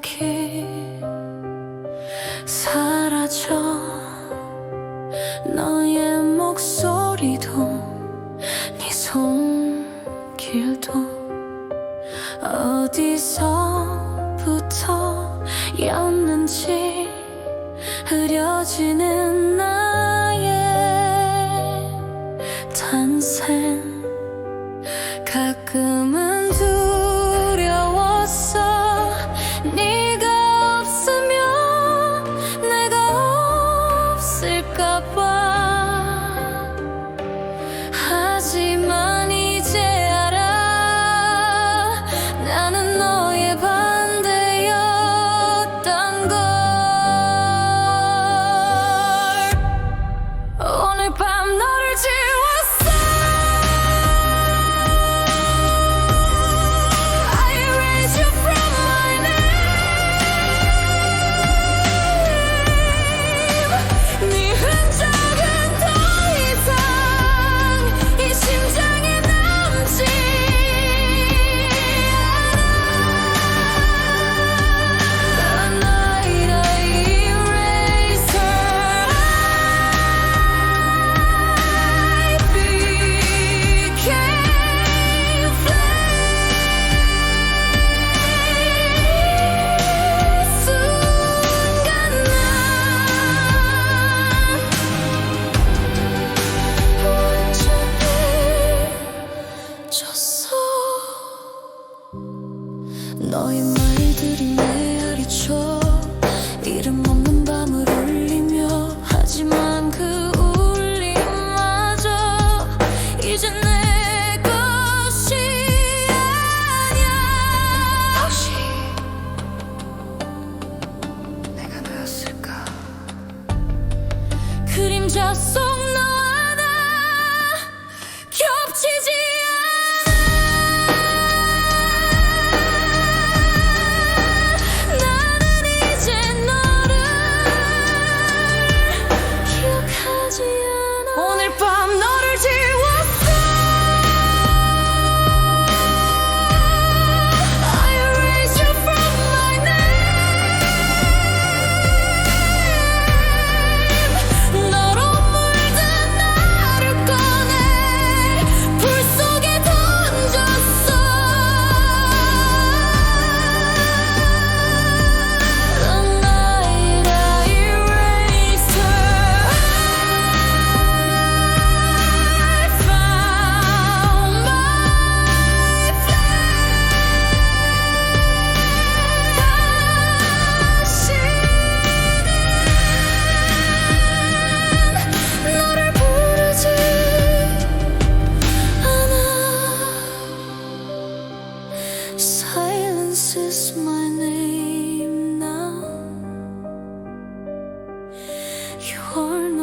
기억이 사라져. 너의 목소리도 네 손길도 어디서부터였는지 흐려지는 나의 탄생. 가끔은 너의 말들이 메아리쳐 이름 없는 밤을 울리며 하지만 그 울림마저 이제 내 것이 아니야. 혹시 내가 나였을까? 그림자 속 horn